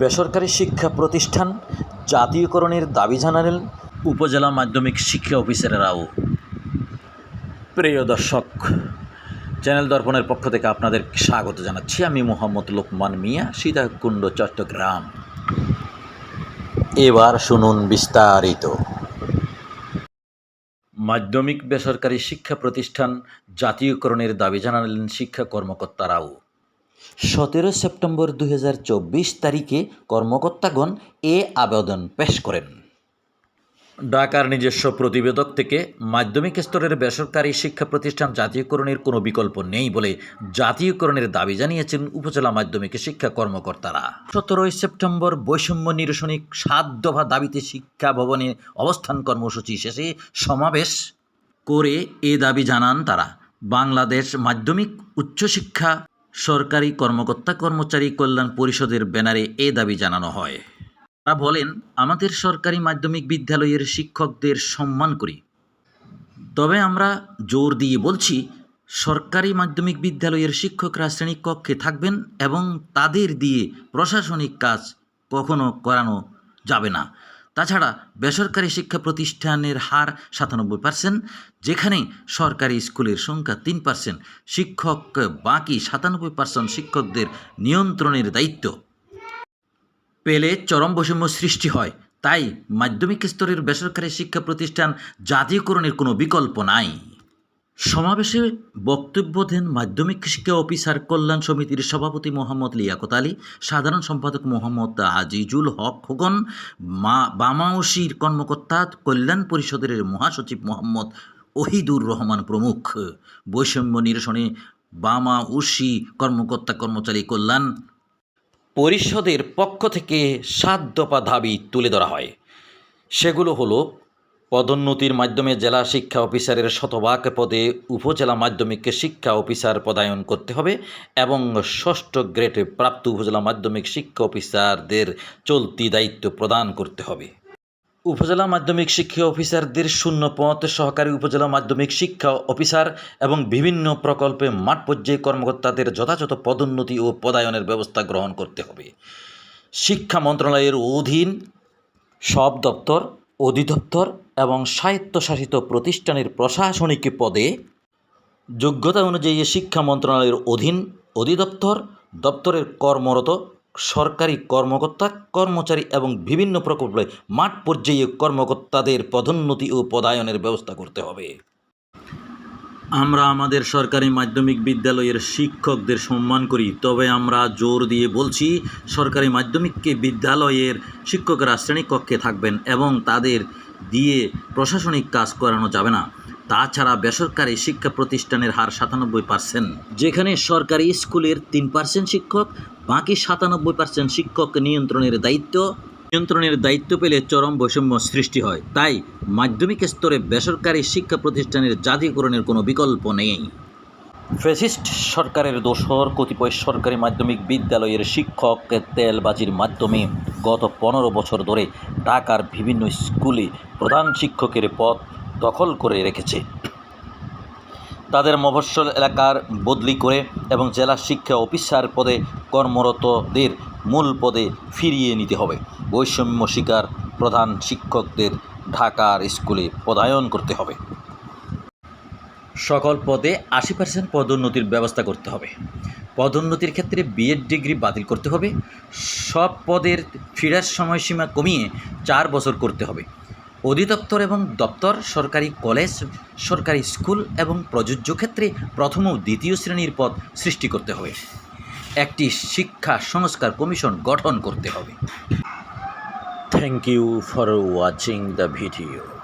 বেসরকারি শিক্ষা প্রতিষ্ঠান জাতীয়করণের দাবি জানালেন উপজেলা মাধ্যমিক শিক্ষা অফিসারেরাও প্রিয় দর্শক, চ্যানেল দর্পণের পক্ষ থেকে আপনাদের স্বাগত জানাচ্ছি। আমি মোহাম্মদ লোকমান মিয়া, সীতাকুণ্ড, চট্টগ্রাম। এবার শুনুন বিস্তারিত। মাধ্যমিক বেসরকারি শিক্ষা প্রতিষ্ঠান জাতীয়করণের দাবি জানালেন শিক্ষা কর্মকর্তারাও সতেরো সেপ্টেম্বর দুই হাজার চব্বিশ তারিখে কর্মকর্তাগণ এ আবেদন পেশ করেন। ঢাকার নিজস্ব প্রতিবেদক থেকে মাধ্যমিক স্তরের বেসরকারি শিক্ষা প্রতিষ্ঠান জাতীয়করণের কোনো বিকল্প নেই বলে জাতীয়করণের দাবি জানিয়েছেন উপজেলা মাধ্যমিক শিক্ষা কর্মকর্তারা। সতেরোই সেপ্টেম্বর বৈষম্য নিরসনী সাত দফা দাবিতে শিক্ষা ভবনে অবস্থান কর্মসূচি শেষে সমাবেশ করে এ দাবি জানান তারা। বাংলাদেশ মাধ্যমিক উচ্চশিক্ষা সরকারি কর্মকর্তা কর্মচারী কল্যাণ পরিষদের ব্যানারে এ দাবি জানানো হয়। তারা বলেন, আমাদের সরকারি মাধ্যমিক বিদ্যালয়ের শিক্ষকদের সম্মান করি। তবে আমরা জোর দিয়ে বলছি, সরকারি মাধ্যমিক বিদ্যালয়ের শিক্ষকরা শ্রেণীকক্ষে থাকবেন এবং তাদের দিয়ে প্রশাসনিক কাজ কখনো করানো যাবে না। তাছাড়া বেসরকারি শিক্ষা প্রতিষ্ঠানের হার সাতানব্বই পার্সেন্ট যেখানে সরকারি স্কুলের সংখ্যা তিন পার্সেন্ট শিক্ষক বাকি সাতানব্বই পার্সেন্ট শিক্ষকদের নিয়ন্ত্রণের দায়িত্ব। পেলে চরম বৈষম্য সৃষ্টি হয়, তাই মাধ্যমিক স্তরের বেসরকারি শিক্ষা প্রতিষ্ঠান জাতীয়করণের কোনো বিকল্প নাই। সমাবেশে বক্তব্য দেন মাধ্যমিক শিক্ষা অফিসার কল্যাণ সমিতির সভাপতি মোহাম্মদ লিয়াকত আলী, সাধারণ সম্পাদক মোহাম্মদ আজিজুল হক খোকন, মা বামাউসির কর্মকর্তা কল্যাণ পরিষদের মহাসচিব মোহাম্মদ ওহিদুর রহমান প্রমুখ। বৈষম্য নিরসনে বামা বামাউসি কর্মকর্তা কর্মচারী কল্যাণ পরিষদের পক্ষ থেকে সাত দফা দাবি তুলে ধরা হয়। সেগুলো হলো পদোন্নতির মাধ্যমে জেলা শিক্ষা অফিসারের শতভাগ পদে উপজেলা মাধ্যমিক শিক্ষা অফিসার পদায়ন করতে হবে এবং ষষ্ঠ গ্রেডে প্রাপ্ত উপজেলা মাধ্যমিক শিক্ষা অফিসারদের চলতি দায়িত্ব প্রদান করতে হবে। উপজেলা মাধ্যমিক শিক্ষা অফিসারদের শূন্য পদ, সহকারী উপজেলা মাধ্যমিক শিক্ষা অফিসার এবং বিভিন্ন প্রকল্পে মাঠ পর্যায়ে কর্মকর্তাদের যথাযথ পদোন্নতি ও পদায়নের ব্যবস্থা গ্রহণ করতে হবে। শিক্ষা মন্ত্রণালয়ের অধীন সব দপ্তর অধিদপ্তর এবং স্বায়ত্তশাসিত প্রতিষ্ঠানের প্রশাসনিক পদে যোগ্যতা অনুযায়ী শিক্ষা মন্ত্রণালয়ের অধীন অধিদপ্তর, দপ্তরের কর্মরত, সরকারি কর্মকর্তা, কর্মচারী এবং বিভিন্ন প্রকল্পে মাঠ পর্যায়ে কর্মকর্তাদের পদোন্নতি ও পদায়নের ব্যবস্থা করতে হবে। আমরা আমাদের সরকারি মাধ্যমিক বিদ্যালয়ের শিক্ষকদের সম্মান করি, তবে আমরা জোর দিয়ে বলছি সরকারি মাধ্যমিককে বিদ্যালয়ের শিক্ষকরা শ্রেণীকক্ষে থাকবেন এবং তাদের দিয়ে প্রশাসনিক কাজ করানো যাবে না। তাছাড়া বেসরকারি শিক্ষা প্রতিষ্ঠানের হার সাতানব্বই পার্সেন্ট। যেখানে সরকারি স্কুলের তিন পার্সেন্ট শিক্ষক, বাকি সাতানব্বই পার্সেন্ট শিক্ষক নিয়ন্ত্রণের দায়িত্ব নিয়ন্ত্রণের দায়িত্ব পেলে চরম বৈষম্য সৃষ্টি হয়। তাই মাধ্যমিক স্তরে বেসরকারি শিক্ষা প্রতিষ্ঠানের জাতীয়করণের কোনো বিকল্প নেই। ফেসিস্ট সরকারের দোসর কতিপয় সরকারি মাধ্যমিক বিদ্যালয়ের শিক্ষক তেলবাজির মাধ্যমে গত পনেরো বছর ধরে ঢাকার বিভিন্ন স্কুলে প্রধান শিক্ষকের পদ দখল করে রেখেছে। তাদের মফস্বল এলাকার বদলি করে এবং জেলা শিক্ষা অফিসার পদে কর্মরতদের মূল পদে ফিরিয়ে নিতে হবে। বৈষম্য শিকার প্রধান শিক্ষকদের ঢাকার স্কুলে পদায়ন করতে হবে। সকল পদে আশি পার্সেন্ট পদোন্নতির ব্যবস্থা করতে হবে। পদোন্নতির ক্ষেত্রে বিএড ডিগ্রি বাতিল করতে হবে। সব পদের ফিরার সময়সীমা কমিয়ে চার বছর করতে হবে। অধিদপ্তর এবং দপ্তর, সরকারি কলেজ, সরকারি স্কুল এবং প্রযোজ্য ক্ষেত্রে প্রথম ও দ্বিতীয় শ্রেণির পদ সৃষ্টি করতে হবে। একটি শিক্ষা সংস্কার কমিশন গঠন করতে হবে। Thank you for watching the video